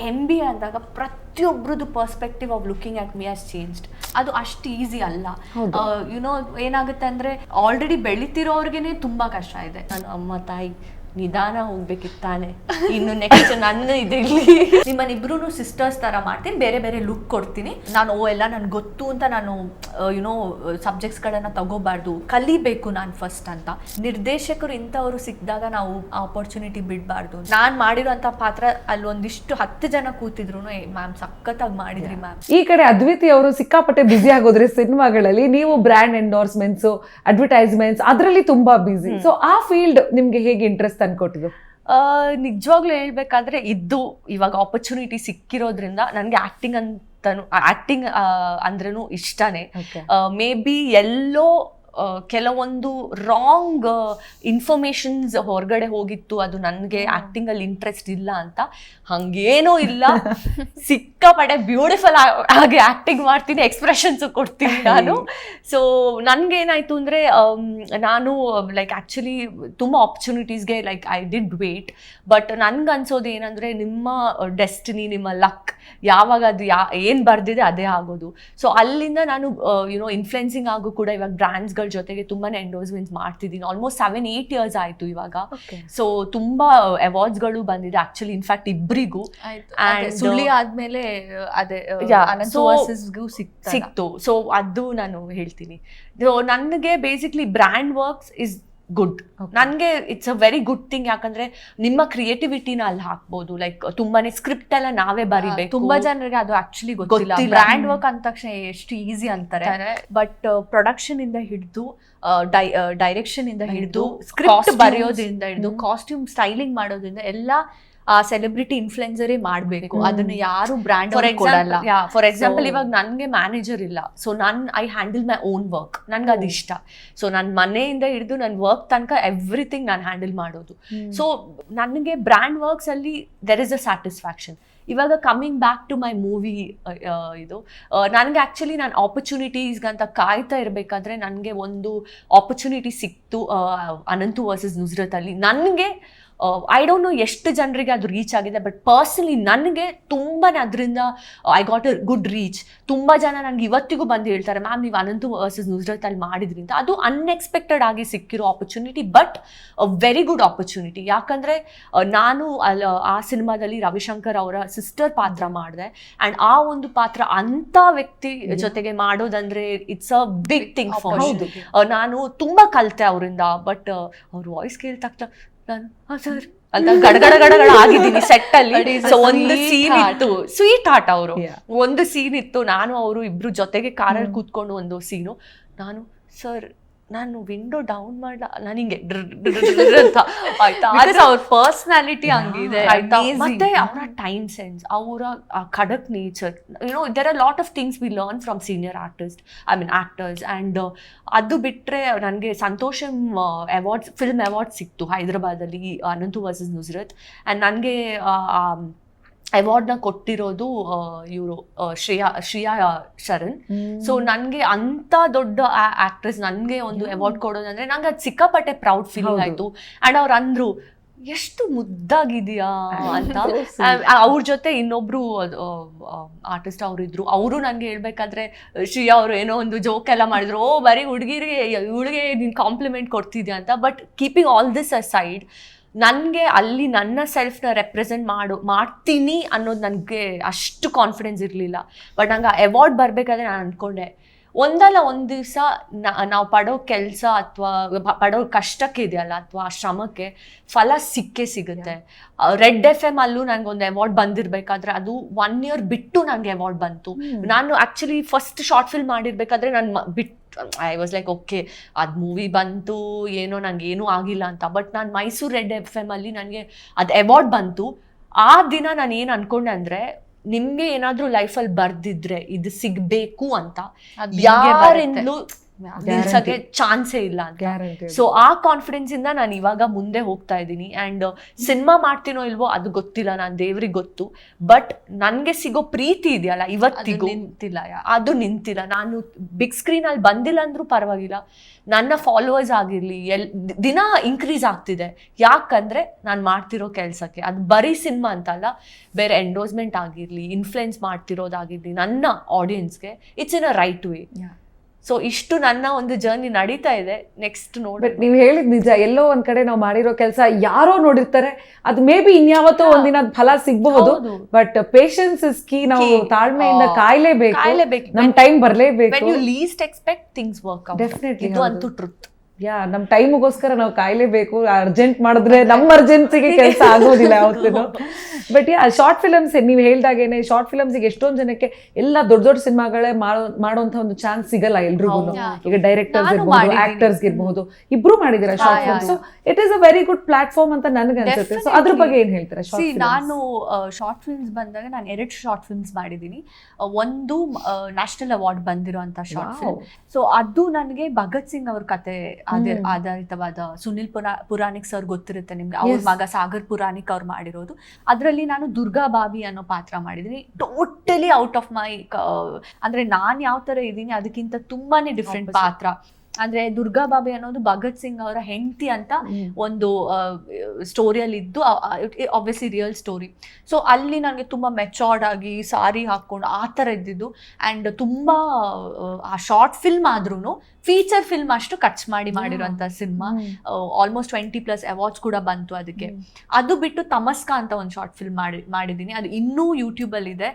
M B A ಅಂದಾಗ ಪ್ರತಿಯೊಬ್ಬರದ್ದು perspective of looking at me has changed ಅದು ಅಷ್ಟು easy ಅಲ್ಲ. ಯುನೋ ಏನಾಗುತ್ತೆ ಅಂದ್ರೆ ಆಲ್ರೆಡಿ ಬೆಳಿತಿರೋರ್ಗೆನೆ ತುಂಬಾ ಕಷ್ಟ ಇದೆ. ನನ್ನ ಅಮ್ಮ ತಾಯಿ ನಿಧಾನ ಹೋಗ್ಬೇಕಿತ್ತಾನೆ. ಇನ್ನು ನೆಕ್ಸ್ಟ್ ನನ್ನ ಇದಿರ್ಲಿ. ನಿಮ್ಮನ್ನಿಬ್ರು ಸಿಸ್ಟರ್ಸ್ ತರ ಮಾಡ್ತೀನಿ. ಬೇರೆ ಬೇರೆ ಲುಕ್ ಕೊಡ್ತೀನಿ. ನಾನು ಓ ಎಲ್ಲ ನನ್ಗೆ ಗೊತ್ತು ಅಂತ ನಾನು ಯುನೋ ಸಬ್ಜೆಕ್ಟ್ಸ್ಗಳನ್ನ ತಗೋಬಾರ್ದು. ಕಲಿಬೇಕು ನಾನು ಫಸ್ಟ್ ಅಂತ. ನಿರ್ದೇಶಕರು ಇಂಥವ್ರು ಸಿಕ್ಕಿದಾಗ ನಾವು ಆಪರ್ಚುನಿಟಿ ಬಿಡಬಾರ್ದು. ನಾನು ಮಾಡಿರೋಂಥ ಪಾತ್ರ ಅಲ್ಲಿ ಒಂದಿಷ್ಟು ಹತ್ತು ಜನ ಕೂತಿದ್ರು ಮ್ಯಾಮ್ ಸಖತ್ತಾಗಿ ಮಾಡಿದ್ರಿ ಮ್ಯಾಮ್ ಈ ಕಡೆ ಅದ್ವಿತಿ ಅವರು ಸಿಕ್ಕಾಪಟ್ಟೆ ಬ್ಯುಸಿ ಆಗೋದ್ರೆ ಸಿನಿಮಾಗಳಲ್ಲಿ ನೀವು ಬ್ರ್ಯಾಂಡ್ ಎಂಡೋರ್ಸ್ಮೆಂಟ್ಸ್ ಅಡ್ವರ್ಟೈಸ್ಮೆಂಟ್ಸ್ ಅದರಲ್ಲಿ ತುಂಬಾ ಬ್ಯುಸಿ ಸೊ ಆ ಫೀಲ್ಡ್ ನಿಮ್ಗೆ ಹೇಗೆ ಇಂಟ್ರೆಸ್ಟ್ ಅನ್ಕೊಟ್ಟಿದ್ದು ನಿಜವಾಗ್ಲೂ ಹೇಳ್ಬೇಕಾದ್ರೆ ಇದ್ದು ಇವಾಗ ಆಪರ್ಚುನಿಟಿ ಸಿಕ್ಕಿರೋದ್ರಿಂದ ನನಗೆ ಆ್ಯಕ್ಟಿಂಗ್ ಅಂತನೂ ಆ್ಯಕ್ಟಿಂಗ್ ಅಂದ್ರೂ ಇಷ್ಟನೇ. ಮೇ ಬಿ ಎಲ್ಲೋ ಕೆಲವೊಂದು ರಾಂಗ್ ಇನ್ಫಾರ್ಮೇಶನ್ಸ್ ಹೊರಗಡೆ ಹೋಗಿತ್ತು. ಅದು ನನಗೆ ಆ್ಯಕ್ಟಿಂಗಲ್ಲಿ ಇಂಟ್ರೆಸ್ಟ್ ಇಲ್ಲ ಅಂತ. ಹಂಗೇನೂ ಇಲ್ಲ. ಸಿಕ್ಕಾಪಟ್ಟೆ ಬ್ಯೂಟಿಫುಲ್ ಆಗಿ ಆ್ಯಕ್ಟಿಂಗ್ ಮಾಡ್ತೀನಿ ಎಕ್ಸ್ಪ್ರೆಷನ್ಸ್ ಕೊಡ್ತೀನಿ ನಾನು. ಸೊ ನನಗೇನಾಯಿತು ಅಂದ್ರೆ ನಾನು ಲೈಕ್ ಆ್ಯಕ್ಚುಲಿ ತುಂಬ ಆಪರ್ಚುನಿಟೀಸ್ಗೆ like I did wait but ನನ್ಗೆ ಅನ್ಸೋದು ಏನಂದ್ರೆ ನಿಮ್ಮ ಡೆಸ್ಟಿನಿ ನಿಮ್ಮ ಲಕ್ ಯಾವಾಗ ಅದು ಯಾ ಏನು ಬರ್ದಿದೆ ಅದೇ ಆಗೋದು. ಸೊ ಅಲ್ಲಿಂದ ನಾನು ಯುನೋ ಇನ್ಫ್ಲುಯೆನ್ಸಿಂಗ್ ಆಗು ಕೂಡ ಇವಾಗ ಬ್ರ್ಯಾಂಡ್ಸ್ಗಳ ಜೊತೆಗೆ ತುಂಬಾನೇ ಎಂಡೋಸ್ಮೆಂಟ್ಸ್ ಮಾಡ್ತಿದ್ದೀನಿ. ಆಲ್ಮೋಸ್ಟ್ ಸೆವೆನ್ ಏಟ್ ಇಯರ್ಸ್ ಆಯ್ತು ಇವಾಗ. ಸೊ ತುಂಬಾ ಅವಾರ್ಡ್ಸ್ಗಳು ಬಂದಿದೆ. ಆಕ್ಚುಲಿ ಇನ್ಫ್ಯಾಕ್ಟ್ ಇಬ್ಬರಿಗೂ ಸುಳ್ಳಿ ಆದ್ಮೇಲೆ ಅದೇ ಸಿಕ್ತ. ಸೊ ಅದು ನಾನು ಹೇಳ್ತೀನಿ. ನನಗೆ basically brand works is good ನನಗೆ it's a very good thing ಯಾಕಂದ್ರೆ ನಿಮ್ಮ ಕ್ರಿಯೇಟಿವಿಟಿನ ಅಲ್ಲಿ ಹಾಕ್ಬೋದು. ಲೈಕ್ ತುಂಬಾನೇ ಸ್ಕ್ರಿಪ್ಟ್ ಎಲ್ಲ ನಾವೇ ಬರಿಬೇಕು. ತುಂಬಾ ಜನರಿಗೆ ಅದು ಆಕ್ಚುಲಿ ಗೊತ್ತಿಲ್ಲ. ಬ್ರ್ಯಾಂಡ್ ವರ್ಕ್ ಅಂದ ತಕ್ಷಣ ಎಷ್ಟು ಈಸಿ ಅಂತಾರೆ. ಬಟ್ ಪ್ರೊಡಕ್ಷನ್ ಇಂದ ಹಿಡಿದು ಡೈರೆಕ್ಷನ್ ಇಂದ ಹಿಡಿದು ಸ್ಕ್ರಿಪ್ಟ್. ಬರೆಯೋದ್ರಿಂದ ಹಿಡಿದು ಕಾಸ್ಟ್ಯೂಮ್ ಸ್ಟೈಲಿಂಗ್ ಮಾಡೋದ್ರಿಂದ ಎಲ್ಲ ಆ ಸೆಲೆಬ್ರಿಟಿ ಇನ್ಫ್ಲುಯೆನ್ಸರೇ ಮಾಡಬೇಕು. ಅದನ್ನ ಯಾರು ಬ್ರ್ಯಾಂಡ್ ಫಾರ್ ಕೊಡಲ್ಲ. ಫಾರ್ ಎಕ್ಸಾಂಪಲ್ ಇವಾಗ ನನಗೆ ಮ್ಯಾನೇಜರ್ ಇಲ್ಲ. ಸೊ ನನ್ I handle my own work ನನ್ಗೆ ಅದು ಇಷ್ಟ ಸೊ ನನ್ನ ಮನೆಯಿಂದ ಹಿಡಿದು ನನ್ನ ವರ್ಕ್ ತನಕ ಎವ್ರಿಥಿಂಗ್ ನಾನು ಹ್ಯಾಂಡಲ್ ಮಾಡೋದು. ಸೊ ನನಗೆ ಬ್ರ್ಯಾಂಡ್ ವರ್ಕ್ಸ್ ಅಲ್ಲಿ ದೆರ್ ಇಸ್ ಅ ಸ್ಯಾಟಿಸ್ಫ್ಯಾಕ್ಷನ್ ಇವಾಗ coming back to my movie ಇದು ನನಗೆ ಆ್ಯಕ್ಚುಲಿ ನಾನು ಆಪರ್ಚುನಿಟೀಸ್ಗಂತ ಕಾಯ್ತಾ ಇರಬೇಕಾದ್ರೆ ನನಗೆ ಒಂದು ಆಪರ್ಚುನಿಟಿ ಸಿಕ್ತು ಅನಂತು ವರ್ಸಸ್ ನುಸ್ರತ್ ಅಲ್ಲಿ ನನಗೆ ಐ ಡೋಂಟ್ ನೋ ಎಷ್ಟು ಜನರಿಗೆ ಅದು ರೀಚ್ ಆಗಿದೆ ಬಟ್ ಪರ್ಸನಲಿ ನನಗೆ ತುಂಬಾನೇ ಅದರಿಂದ I got a good reach ತುಂಬ ಜನ ನನಗೆ ಇವತ್ತಿಗೂ ಬಂದು ಹೇಳ್ತಾರೆ ಮ್ಯಾಮ್ ನೀವು ಅನಂತು ವರ್ಸಸ್ ಅಲ್ಲಿ ಮಾಡಿದ್ರಿ ಅಂತ. ಅದು ಅನ್ಎಕ್ಸ್ಪೆಕ್ಟೆಡ್ ಆಗಿ ಸಿಕ್ಕಿರೋ opportunity but very good opportunity ಯಾಕಂದ್ರೆ ನಾನು ಅಲ್ಲಿ ಆ ಸಿನಿಮಾದಲ್ಲಿ ರವಿಶಂಕರ್ ಅವರ ಸಿಸ್ಟರ್ ಪಾತ್ರ ಮಾಡಿದೆ ಆ್ಯಂಡ್ ಆ ಒಂದು ಪಾತ್ರ ಅಂಥ ವ್ಯಕ್ತಿ ಜೊತೆಗೆ ಮಾಡೋದಂದ್ರೆ it's a big thing for. ನಾನು ತುಂಬಾ ಕಲಿತೆ ಅವರಿಂದ ಬಟ್ ಅವ್ರ ವಾಯ್ಸ್ ಕೇಳಿದ ತಕ್ಷಣ ನಾನು "ಹಾ, ಸರ್ ಅಂತ ಗಡಗಡ ಗಡಗಡ ಆಗಿದ್ದೀನಿ ಸೆಟ್ ಅಲ್ಲಿ. ಸೊ ಒಂದು ಸೀನ್. ಇತ್ತು. ಸ್ವೀಟ್ ಆಟ ಅವರು. ಒಂದು ಸೀನ್ ಇತ್ತು. ನಾನು ಅವರು ಇಬ್ರು ಜೊತೆಗೆ ಕಾರಲ್ಲಿ ಕೂತ್ಕೊಂಡು ಒಂದು ಸೀನು ನಾನು ಸರ್ ನಾನು ವಿಂಡೋ ಡೌನ್ ಮಾಡ ನಾನು ಹಿಂಗೆ ಅಂತ. ಆಯ್ತಾ? ಅವ್ರ ಪರ್ಸನಾಲಿಟಿ ಹಂಗಿದೆ ಆಯ್ತಾ? ಮತ್ತೆ ಅವರ ಟೈಮ್ ಸೆನ್ಸ್ ಅವರ ಖಡಕ್ nature you know there are lot of things we learn from senior artist I mean actors and ಅದು ಬಿಟ್ಟರೆ ನನಗೆ ಸಂತೋಷಂ ಅವಾರ್ಡ್ಸ್ ಫಿಲ್ಮ್ ಅವಾರ್ಡ್ ಸಿಕ್ತು ಹೈದರಾಬಾದಲ್ಲಿ ಅನಂತು ವರ್ಸಸ್ ನುಸ್ರತ್. ಆ್ಯಂಡ್ ನನಗೆ ಅವಾರ್ಡ್ನ ಕೊಟ್ಟಿರೋದು ಇವರು ಶ್ರೇಯಾ ಶ್ರೇಯಾ ಶರಣ್. ಸೊ ನನಗೆ ಅಂತ ದೊಡ್ಡ ಆಕ್ಟ್ರೆಸ್ ನನಗೆ ಒಂದು ಅವಾರ್ಡ್ ಕೊಡೋದಂದ್ರೆ ನಂಗೆ ಅದು ಸಿಕ್ಕಾಪಟ್ಟೆ ಪ್ರೌಡ್ ಫೀಲಿಂಗ್. ಆಯ್ತು. ಅಂಡ್ ಅವ್ರು ಅಂದ್ರು ಎಷ್ಟು ಮುದ್ದಾಗಿದೆಯಾ ಅಂತ. ಅವ್ರ ಜೊತೆ ಇನ್ನೊಬ್ರು ಆರ್ಟಿಸ್ಟ್ ಅವ್ರು ಇದ್ರು. ಅವರು ನನಗೆ ಹೇಳ್ಬೇಕಾದ್ರೆ ಶ್ರೀ ಅವರು ಏನೋ ಒಂದು ಜೋಕ್ ಎಲ್ಲ ಮಾಡಿದ್ರು. ಓ ಬರೀ ಹುಡುಗಿರಿಗೆ ಇವಳಿಗೆ ನೀನು ಕಾಂಪ್ಲಿಮೆಂಟ್ ಕೊಡ್ತಿದ್ಯಾ? ಅಂತ. But keeping all this aside ನನಗೆ ಅಲ್ಲಿ ನನ್ನ ಸೆಲ್ಫ್ನ ರೆಪ್ರೆಸೆಂಟ್ ಮಾಡು ಮಾಡ್ತೀನಿ ಅನ್ನೋದು ನನಗೆ ಅಷ್ಟು ಕಾನ್ಫಿಡೆನ್ಸ್ ಇರಲಿಲ್ಲ. ಬಟ್ ನಂಗೆ ಆ ಅವಾರ್ಡ್ ಬರಬೇಕಾದ್ರೆ ನಾನು ಅಂದ್ಕೊಂಡೆ ಒಂದಲ್ಲ ಒಂದು ದಿವಸ ನಾವು ಪಡೋ ಕೆಲಸ ಅಥವಾ ಪಡೋ ಕಷ್ಟಕ್ಕೆ ಇದೆಯಲ್ಲ ಅಥವಾ ಆ ಶ್ರಮಕ್ಕೆ ಫಲ ಸಿಕ್ಕೇ ಸಿಗುತ್ತೆ. ರೆಡ್ ಎಫ್ ಎಂ ಅಲ್ಲೂ ನನಗೆ ಒಂದು ಅವಾರ್ಡ್ ಬಂದಿರಬೇಕಾದ್ರೆ ಅದು ಒನ್ ಇಯರ್ ಬಿಟ್ಟು ನನಗೆ ಅವಾರ್ಡ್ ಬಂತು. ನಾನು ಆ್ಯಕ್ಚುಲಿ ಫಸ್ಟ್ ಶಾರ್ಟ್ ಫಿಲ್ಮ್ ಮಾಡಿರಬೇಕಾದ್ರೆ ನಾನು ಬಿಟ್ಟು ಐ ವಾಸ್ ಲೈಕ್ ಓಕೆ ಅದು ಮೂವಿ ಬಂತು ಏನೋ ನನಗೆ ಏನೂ ಆಗಿಲ್ಲ ಅಂತ. ಬಟ್ ನಾನು ಮೈಸೂರು ರೆಡ್ ಎಫ್ ಎಂ ಅಲ್ಲಿ ನನಗೆ ಅದು ಅವಾರ್ಡ್ ಬಂತು. ಆ ದಿನ ನಾನು ಏನು ಅನ್ಕೊಂಡೆ ಅಂದರೆ ನಿಮಗೆ ಏನಾದರೂ ಲೈಫಲ್ಲಿ ಬರ್ದಿದ್ರೆ ಇದು ಸಿಗಬೇಕು ಅಂತ ಯಾರಿಂದಲೂ ನಿಲ್ಸಕ್ಕೆ ಚಾನ್ಸೇ ಇಲ್ಲ ಅಂತ. ಸೊ ಆ ಕಾನ್ಫಿಡೆನ್ಸ್ ಇಂದ ನಾನು ಇವಾಗ ಮುಂದೆ ಹೋಗ್ತಾ ಇದ್ದೀನಿ. ಅಂಡ್ ಸಿನಿಮಾ ಮಾಡ್ತೀನೋ ಇಲ್ವೋ ಅದು ಗೊತ್ತಿಲ್ಲ ನಾನು ದೇವ್ರಿಗೆ ಗೊತ್ತು. ಬಟ್ ನನಗೆ ಸಿಗೋ ಪ್ರೀತಿ ಇದೆಯಲ್ಲ ಇವತ್ತಿಗೂ. ನಿಂತಿಲ್ಲ ಅದು ನಿಂತಿಲ್ಲ. ನಾನು ಬಿಗ್ ಸ್ಕ್ರೀನ್ ಅಲ್ಲಿ ಬಂದಿಲ್ಲ ಅಂದ್ರೂ ಪರವಾಗಿಲ್ಲ. ನನ್ನ ಫಾಲೋವರ್ಸ್ ಆಗಿರ್ಲಿ ಎಲ್ ದಿನ ಇನ್ಕ್ರೀಸ್ ಆಗ್ತಿದೆ. ಯಾಕಂದ್ರೆ ನಾನು ಮಾಡ್ತಿರೋ ಕೆಲಸಕ್ಕೆ. ಅದು ಬರೀ ಸಿನಿಮಾ ಅಂತಲ್ಲ. ಬೇರೆ ಎಂಡೋಸ್ಮೆಂಟ್ ಆಗಿರ್ಲಿ ಇನ್ಫ್ಲುಯೆನ್ಸ್ ಮಾಡ್ತಿರೋದಾಗಿರ್ಲಿ ನನ್ನ ಆಡಿಯನ್ಸ್ಗೆ it's in a right way. So ಇಷ್ಟು ನನ್ನ ಒಂದು ಜರ್ನಿ ನಡೀತಾ ಇದೆ. ನೆಕ್ಸ್ಟ್ ನೋಡಿ ಬಟ್ ನೀವ್ ಹೇಳಿದ್ ನಿಜ. ಎಲ್ಲೋ ಒಂದ್ ಕಡೆ ನಾವು ಮಾಡಿರೋ ಕೆಲಸ ಯಾರೋ ನೋಡಿರ್ತಾರೆ. ಅದು ಮೇ ಬಿ ಇನ್ಯಾವತ್ತೋ. ಒಂದಿನ ಫಲ ಸಿಗಬಹುದು. ಬಟ್ ಪೇಶನ್ಸ್ ಇಸ್ ಕೀ ನಾವು ತಾಳ್ಮೆಯಿಂದ ಕಾಯ್ಲೇಬೇಕು. ಕಾಯ್ಲೇಬೇಕು. ನಮ್ time ಬರ್ಲೇಬೇಕು. You least expect things work definitely ಇದು. ಅಂತೂ ಟ್ರುತ್ ಯಾ ನಮ್ ಟೈಮ್ಗೋಸ್ಕರ ನಾವು ಕಾಯ್ಲೇಬೇಕು ಅರ್ಜೆಂಟ್ ಮಾಡಿದ್ರೆ ನಮ್ಮ ಅರ್ಜೆನ್ಸಿಗೆ ಕೆಲಸ ಆಗೋದಿಲ್ಲ ಯಾವತ್ತೂ ಬಟ್ ಯಾ ಶಾರ್ಟ್ ಫಿಲಮ್ಸ್ ನೀವು ಹೇಳ್ದಾಗೇನೆ ಶಾರ್ಟ್ ಫಿಲಮ್ಸ್ಗೆ ಎಷ್ಟೊಂದು ಜನಕ್ಕೆ ಎಲ್ಲ ದೊಡ್ಡ ದೊಡ್ಡ ಸಿನಿಮಾಗಳೇ ಮಾಡೋ ಮಾಡುವಂತ ಒಂದು ಚಾನ್ಸ್ ಸಿಗಲ್ಲ ಎಲ್ರಿಗೂ. ಈಗ ಡೈರೆಕ್ಟರ್ಸ್ ಇರ್ಬೋದು ಆಕ್ಟರ್ಸ್ ಇರ್ಬಹುದು ಇಬ್ರು ಮಾಡಿದಿರ short films so it is a very good platform ಅಂತ ನನಗೆ ಅನ್ಸುತ್ತೆ. ಸೊ ಅದ್ರ. ಬಗ್ಗೆ ಏನ್ ಹೇಳ್ತೀರಾ ನಾನು ಶಾರ್ಟ್ ಫಿಲ್ಮ್ಸ್ ಬಂದಾಗ ನಾನು ಎರಡು ಶಾರ್ಟ್ ಫಿಲ್ಮ್ಸ್ ಮಾಡಿದ್ದೀನಿ. ಆ, ಒಂದು ನ್ಯಾಷನಲ್ ಅವಾರ್ಡ್ ಬಂದಿರುವಂತ ಶಾರ್ಟ್ ಫಿಲ್ಮ್ ಸೊ ಅದು ನನಗೆ ಭಗತ್ ಸಿಂಗ್ ಅವ್ರ ಕತೆ ಹ್ಮ್. ಆಧಾರಿತವಾದ ಸುನಿಲ್ ಪುರಾ ಪುರಾಣಿಕ್ ಸರ್ ಗೊತ್ತಿರುತ್ತೆ ನಿಮ್ಗೆ. ಅವ್ರ ಮಗ ಸಾಗರ್ ಪುರಾಣಿಕ್ ಅವ್ರು ಮಾಡಿರೋದು. ಅದರಲ್ಲಿ ನಾನು ದುರ್ಗಾ ಬಾಬಿ ಅನ್ನೋ ಪಾತ್ರ ಮಾಡಿದ್ದೀನಿ. ಟೋಟಲಿ ಔಟ್ ಆಫ್ ಮೈ ಅಂದ್ರೆ ನಾನು ಯಾವ ತರ ಇದ್ದೀನಿ ಅದಕ್ಕಿಂತ ತುಂಬಾನೇ ಡಿಫ್ರೆಂಟ್ ಪಾತ್ರ. ಅಂದ್ರೆ ದುರ್ಗಾ ಬಾಬಿ ಅನ್ನೋದು ಭಗತ್ ಸಿಂಗ್ ಅವರ ಹೆಂಡತಿ ಅಂತ ಒಂದು ಸ್ಟೋರಿಯಲ್ಲಿ ಇದ್ದು ಆಬ್ವಿಯಸ್ಲಿ ರಿಯಲ್ ಸ್ಟೋರಿ ಸೊ ಅಲ್ಲಿ ನನಗೆ ತುಂಬ ಮೆಚೋರ್ಡ್ ಆಗಿ ಸಾರಿ ಹಾಕೊಂಡು ಆ ಥರ ಇದ್ದಿದ್ದು. ಅಂಡ್ ತುಂಬಾ ಆ ಶಾರ್ಟ್ ಫಿಲ್ಮ್ ಆದ್ರೂ ಫೀಚರ್ ಫಿಲ್ಮ್ ಅಷ್ಟು ಖರ್ಚು ಮಾಡಿ ಮಾಡಿರೋಂಥ cinema almost twenty plus awards ಕೂಡ ಬಂತು ಅದಕ್ಕೆ. ಅದು ಬಿಟ್ಟು ತಮಸ್ಕ ಅಂತ ಒಂದು ಶಾರ್ಟ್ ಫಿಲ್ಮ್ ಮಾಡಿ ಮಾಡಿದ್ದೀನಿ. ಅದು ಇನ್ನೂ ಯೂಟ್ಯೂಬಲ್ಲಿ ಇದೆ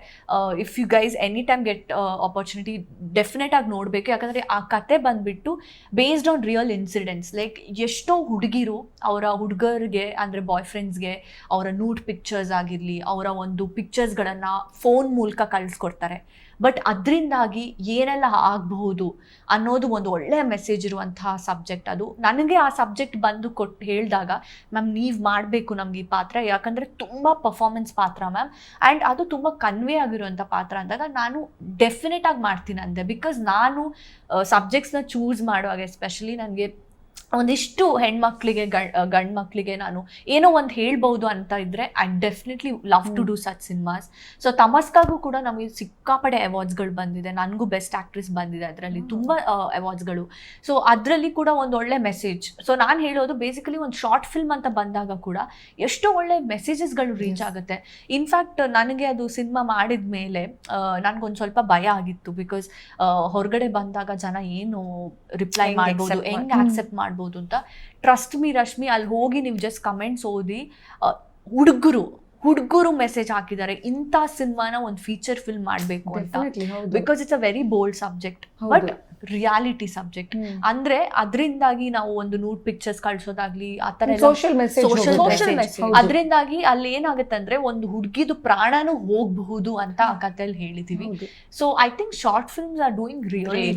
if you guys any time get opportunity definite ಆಗಿ ನೋಡಬೇಕು. ಯಾಕಂದ್ರೆ ಆ ಕತೆ ಬಂದ್ಬಿಟ್ಟು based on real incidents like ಎಷ್ಟೋ ಹುಡುಗಿರು ಅವರ ಹುಡುಗರಿಗೆ, ಅಂದರೆ ಬಾಯ್ ಫ್ರೆಂಡ್ಸ್ಗೆ ಅವರ ನೂಟ್ ಪಿಕ್ಚರ್ಸ್ ಆಗಿರಲಿ, ಅವರ ಒಂದು ಪಿಕ್ಚರ್ಸ್ಗಳನ್ನು ಫೋನ್ ಮೂಲಕ ಕಳಿಸ್ಕೊಡ್ತಾರೆ. ಬಟ್ ಅದರಿಂದಾಗಿ ಏನೆಲ್ಲ ಆಗಬಹುದು ಅನ್ನೋದು ಒಂದು ಒಳ್ಳೆಯ ಮೆಸೇಜ್ ಇರುವಂತಹ ಸಬ್ಜೆಕ್ಟ್ ಅದು. ನನಗೆ ಆ ಸಬ್ಜೆಕ್ಟ್ ಬಂದು ಕೊಟ್ಟು ಹೇಳಿದಾಗ, ಮ್ಯಾಮ್, ನೀವು ಮಾಡಬೇಕು ನಮ್ಗೆ ಈ ಪಾತ್ರ. ಯಾಕಂದರೆ ತುಂಬ ಪರ್ಫಾರ್ಮೆನ್ಸ್ ಪಾತ್ರ, ಮ್ಯಾಮ್. ಆ್ಯಂಡ್ ಅದು ತುಂಬ ಕನ್ವೆ ಆಗಿರುವಂಥ ಪಾತ್ರ ಅಂದಾಗ ನಾನು ಡೆಫಿನೆಟ್ ಆಗಿ ಮಾಡ್ತೀನಿ ಅಂದೆ. ಬಿಕಾಸ್ ನಾನು ಸಬ್ಜೆಕ್ಟ್ಸ್ನ ಚೂಸ್ ಮಾಡುವಾಗ ಎಸ್ಪೆಷಲಿ ನನಗೆ ಒಂದಿಷ್ಟು ಹೆಣ್ಮಕ್ಳಿಗೆ ಗಂಡ್ ಮಕ್ಕಳಿಗೆ ನಾನು ಏನೋ ಒಂದು ಹೇಳ್ಬೋದು ಅಂತ ಇದ್ರೆ I definitely love to do such cinemas so ತಮಸ್ಕಾಗೂ ಕೂಡ ನಮಗೆ ಸಿಕ್ಕಾಪಡೆ ಅವಾರ್ಡ್ಸ್ಗಳು ಬಂದಿದೆ. ನನಗೂ ಬೆಸ್ಟ್ ಆಕ್ಟ್ರೆಸ್ ಬಂದಿದೆ ಅದರಲ್ಲಿ. ತುಂಬ ಅವಾರ್ಡ್ಸ್ಗಳು ಸೊ ಅದರಲ್ಲಿ ಕೂಡ ಒಂದು ಒಳ್ಳೆ ಮೆಸೇಜ್ ಸೊ ನಾನು ಹೇಳೋದು ಬೇಸಿಕಲಿ ಒಂದು ಶಾರ್ಟ್ ಫಿಲ್ಮ್ ಅಂತ ಬಂದಾಗ ಕೂಡ ಎಷ್ಟೋ ಒಳ್ಳೆ ಮೆಸೇಜಸ್ಗಳು ರೀಚ್ ಆಗುತ್ತೆ. ಇನ್ಫ್ಯಾಕ್ಟ್ ನನಗೆ ಅದು ಸಿನಿಮಾ ಮಾಡಿದ ಮೇಲೆ ನನಗೊಂದು ಸ್ವಲ್ಪ ಭಯ ಆಗಿತ್ತು ಬಿಕಾಸ್ ಹೊರಗಡೆ ಬಂದಾಗ ಜನ ಏನು ರಿಪ್ಲೈ ಮಾಡ್ಬೋದು ಹೆಂಗ್ ಆಕ್ಸೆಪ್ಟ್ ಮಾಡ್ಬೋದು ಅಂತ ಟ್ರಸ್ಟ್ ಮೀ ರಶ್ಮಿ ಅಲ್ಲಿ ಹೋಗಿ ನೀವು ಜಸ್ಟ್ ಕಮೆಂಟ್ಸ್ ಓದಿ ಹುಡುಗರು ಹುಡುಗರು ಮೆಸೇಜ್ ಹಾಕಿದ್ದಾರೆ. ಇಂಥ ಸಿನಿಮಾನ ಒಂದು ಫೀಚರ್ ಫಿಲ್ಮ್ ಮಾಡಬೇಕು ಅಂತ. Because it's a very bold subject. But reality subject ಅಂದ್ರೆ ಅದರಿಂದಾಗಿ ನಾವು ಒಂದು ನೂಟ್ ಪಿಕ್ಚರ್ಸ್ ಕಳ್ಸೋದಾಗ್ಲಿ ಆ ತರ ಅದರಿಂದಾಗಿ ಅಲ್ಲಿ ಏನಾಗುತ್ತೆ ಅಂದ್ರೆ ಒಂದು ಹುಡುಗಿದು ಪ್ರಾಣನೂ ಹೋಗಬಹುದು ಅಂತ ಆ ಕಥೆಯಲ್ಲಿ ಹೇಳಿದೀವಿ. So I think short films are doing really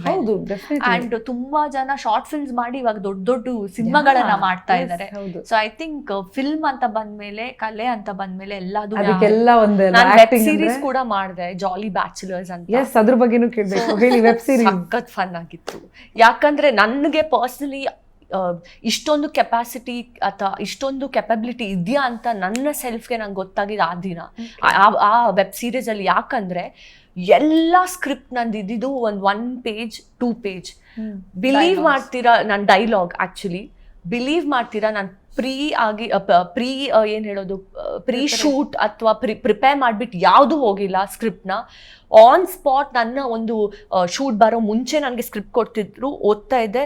and ತುಂಬಾ ಜನ ಶಾರ್ಟ್ ಫಿಲ್ಮ್ಸ್ ಮಾಡಿ ಇವಾಗ ದೊಡ್ಡ ದೊಡ್ಡ ಸಿನಿಮಾಗಳನ್ನ ಮಾಡ್ತಾ ಇದ್ದಾರೆ. ಸೊ ಐ ಥಿಂಕ್ ಫಿಲ್ಮ್ ಅಂತ ಬಂದ್ಮೇಲೆ ಕಲೆ ಅಂತ ಬಂದ್ಮೇಲೆ ಎಲ್ಲದು ಅದಕ್ಕೆಲ್ಲ ಒಂದು ನಾನು ವೆಬ್ ಸೀರೀಸ್ ಕೂಡ ಮಾಡಿದೆ ಜಾಲಿ ಬ್ಯಾಚುಲರ್ಸ್ ಅಂತ. ಎಸ್ ಅದ್ರ ಬಗ್ಗೆನೂ ಕೇಳಬೇಕು. ಹೇಳಿ ವೆಬ್ ಸೀರೀಸ್ ಸಖತ್ ಫನ್ ಆಗಿತ್ತು. ಯಾಕಂದ್ರೆ ನನಗೆ ಪರ್ಸನಲಿ ಇಷ್ಟೊಂದು ಕೆಪಾಸಿಟಿ ಅಥವಾ ಇಷ್ಟೊಂದು ಕೆಪಬಿಲಿಟಿ ಇದೆಯಾ ಅಂತ ನನ್ನ ಸೆಲ್ಫ್ಗೆ ನಂಗೆ ಗೊತ್ತಾಗಿದೆ ಆ ದಿನ. ಆ- ವೆಬ್ ಸೀರೀಸ್ ಅಲ್ಲಿ ಯಾಕಂದ್ರೆ ಎಲ್ಲ ಸ್ಕ್ರಿಪ್ಟ್ ನಂದು ಇದ್ದಿದ್ದು ಒಂದು one page two page believe ಮಾಡ್ತೀರಾ ನನ್ನ ಡೈಲಾಗ್ ಆಕ್ಚುಲಿ ಬಿಲೀವ್ ಮಾಡ್ತೀರಾ? ನಾನು ಪ್ರೀ ಆಗಿ ಪ್ರೀ ಏನು ಹೇಳೋದು? ಪ್ರೀ ಶೂಟ್ ಅಥವಾ ಪ್ರಿ ಪ್ರಿಪೇರ್ ಮಾಡಿಬಿಟ್ಟು ಯಾವುದೂ ಹೋಗಿಲ್ಲ ಸ್ಕ್ರಿಪ್ಟ್ನ. ಆನ್ ಸ್ಪಾಟ್ ನನ್ನ ಒಂದು ಶೂಟ್ ಬರೋ ಮುಂಚೆ ನನಗೆ ಸ್ಕ್ರಿಪ್ಟ್ ಕೊಡ್ತಿದ್ರು ಓದ್ತಾ ಇದ್ದೆ.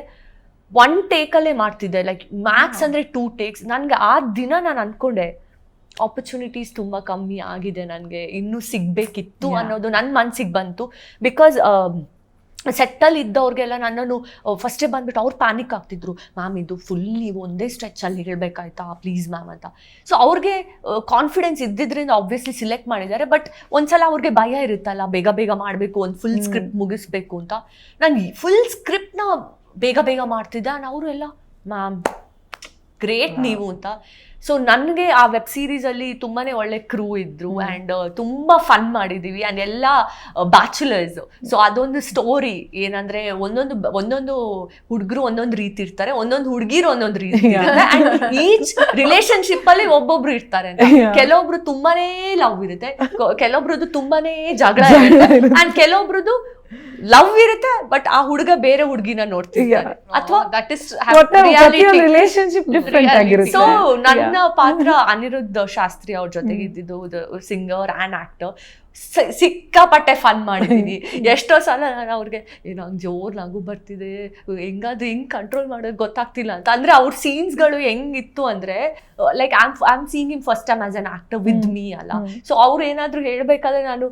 ಒನ್ ಟೇಕಲ್ಲೇ ಮಾಡ್ತಿದ್ದೆ. ಲೈಕ್ ಮ್ಯಾಕ್ಸ್ ಅಂದರೆ ಟೂ ಟೇಕ್ಸ್ ನನಗೆ ಆ ದಿನ ನಾನು ಅಂದ್ಕೊಂಡೆ ಆಪರ್ಚುನಿಟೀಸ್ ತುಂಬ ಕಮ್ಮಿ ಆಗಿದೆ ನನಗೆ. ಇನ್ನೂ ಸಿಗಬೇಕಿತ್ತು ಅನ್ನೋದು ನನ್ನ ಮನಸ್ಸಿಗೆ ಬಂತು. ಬಿಕಾಸ್ ಸೆಟ್ಟಲ್ಲಿ ಇದ್ದವ್ರಿಗೆಲ್ಲ ನನ್ನನ್ನು ಫಸ್ಟೇ ಬಂದ್ಬಿಟ್ಟು ಅವ್ರು ಪ್ಯಾನಿಕ್ ಆಗ್ತಿದ್ರು. ಮ್ಯಾಮ್ ಇದು ಫುಲ್ ನೀವು ಒಂದೇ ಸ್ಟ್ರೆಚ್ಚಲ್ಲಿ ಹೇಳ್ಬೇಕಾಯ್ತಾ? ಪ್ಲೀಸ್ ಮ್ಯಾಮ್ ಅಂತ. ಸೊ ಅವ್ರಿಗೆ ಕಾನ್ಫಿಡೆನ್ಸ್ ಇದ್ದಿದ್ರಿಂದ ಆಬ್ವಿಯಸ್ಲಿ ಸಿಲೆಕ್ಟ್ ಮಾಡಿದ್ದಾರೆ. ಬಟ್ ಒಂದ್ಸಲ ಅವ್ರಿಗೆ ಭಯ ಇರುತ್ತಲ್ಲ ಬೇಗ ಬೇಗ ಮಾಡಬೇಕು ಒಂದು ಫುಲ್ ಸ್ಕ್ರಿಪ್ಟ್ ಮುಗಿಸ್ಬೇಕು ಅಂತ. ನಾನು ಫುಲ್ ಸ್ಕ್ರಿಪ್ಟ್ನ ಬೇಗ ಬೇಗ ಮಾಡ್ತಿದ್ದೆ. ಆ್ಯಂಡ್ ಅವರು ಎಲ್ಲ ಮ್ಯಾಮ್ ಗ್ರೇಟ್ ನೀವು ಅಂತ. ಸೊ ನನಗೆ ಆ ವೆಬ್ ಸೀರೀಸ್ ಅಲ್ಲಿ ತುಂಬಾನೇ ಒಳ್ಳೆ ಕ್ರೂ ಇದ್ರು ಅಂಡ್ ತುಂಬಾ ಫನ್ ಮಾಡಿದೀವಿ ಅಂಡ್ ಎಲ್ಲ ಬ್ಯಾಚುಲರ್ಸ್ ಸೊ ಅದೊಂದು ಸ್ಟೋರಿ ಏನಂದ್ರೆ ಒಂದೊಂದು ಒಂದೊಂದು ಹುಡುಗರು ಒಂದೊಂದು ರೀತಿ ಇರ್ತಾರೆ ಒಂದೊಂದು ಹುಡುಗಿರು ಒಂದೊಂದು ರೀತಿ ಇರ್ತಾರೆ ಅಂಡ್ ಈಚ್ ರಿಲೇಶನ್ಶಿಪ್ ಅಲ್ಲಿ ಒಬ್ಬೊಬ್ರು ಇರ್ತಾರೆ. ಕೆಲವೊಬ್ರು ತುಂಬಾನೇ ಲವ್ ಇರುತ್ತೆ ಕೆಲವೊಬ್ರದ್ದು ತುಂಬಾನೇ ಜಗಳ ಇರುತ್ತೆ ಅಂಡ್ ಕೆಲವೊಬ್ರದ್ದು ಲವ್ ಇರುತ್ತೆ ಬಟ್ ಆ ಹುಡುಗ ಬೇರೆ ಹುಡುಗಿನ ನೋಡ್ತೀವಿ ಅಥವಾ ದಟ್ ಇಸ್ ರಿಲೇಶನ್ಶಿಪ್ ಡಿಫ್ರೆಂಟ್ ಆಗಿರುತ್ತೆ. ಸೊ ನನ್ನ ಪಾತ್ರ ಅನಿರುದ್ಧ ಶಾಸ್ತ್ರಿ ಅವ್ರ ಜೊತೆಗೆ ಇದ್ದಿದ್ದು ಸಿಂಗರ್ ಆ್ಯಂಡ್ ಆಕ್ಟರ್ ಸಿಕ್ಕಾಪಟ್ಟೆ ಫನ್ ಮಾಡಿದೀನಿ. ಎಷ್ಟೋ ಸಲ ನಾನು ಅವ್ರಿಗೆ ನಂಗೆ ಜೋರ್ ನಗು ಬರ್ತಿದೆ. ಹೆಂಗಾದ್ರು ಹೆಂಗ್ ಕಂಟ್ರೋಲ್ ಮಾಡೋದು ಗೊತ್ತಾಗ್ತಿಲ್ಲ ಅಂತ. ಅಂದ್ರೆ ಅವ್ರ ಸೀನ್ಸ್ಗಳು ಹೆಂಗಿತ್ತು ಅಂದ್ರೆ like I'm I'm seeing him first time as an actor with me ಅಲ್ಲ. ಸೊ ಅವ್ರು ಏನಾದ್ರು ಹೇಳ್ಬೇಕಾದ್ರೆ ನಾನು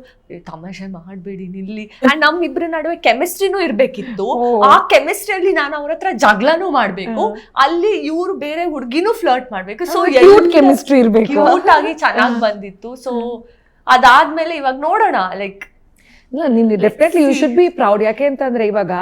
ತಮಾಷೆ ಮಾಡಬೇಡಿ ನಿಲ್ಲಿ. ಅಂಡ್ ನಮ್ಮಿಬ್ಬರ ನಡುವೆ ಕೆಮಿಸ್ಟ್ರಿನೂ ಇರ್ಬೇಕಿತ್ತು. ಆ ಕೆಮಿಸ್ಟ್ರಿಯಲ್ಲಿ ನಾನು ಅವ್ರ ಹತ್ರ ಜಗಳನೂ ಮಾಡ್ಬೇಕು. ಅಲ್ಲಿ ಇವ್ರು ಬೇರೆ ಹುಡುಗಿನೂ ಫ್ಲರ್ಟ್ ಮಾಡ್ಬೇಕು. ಸೊ ಕ್ಯೂಟ್ ಕೆಮಿಸ್ಟ್ರಿ ಇರ್ಬೇಕು. ಕ್ಯೂಟ್ ಆಗಿ ಚೆನ್ನಾಗಿ ಬಂದಿತ್ತು. ಸೊ ಅದಾದ್ಮೇಲೆ ಇವಾಗ ನೋಡೋಣ ಲೈಕ್ ಇಲ್ಲ ನೀನು definitely you should be proud ಯಾಕೆ ಅಂತಂದ್ರೆ ಇವಾಗ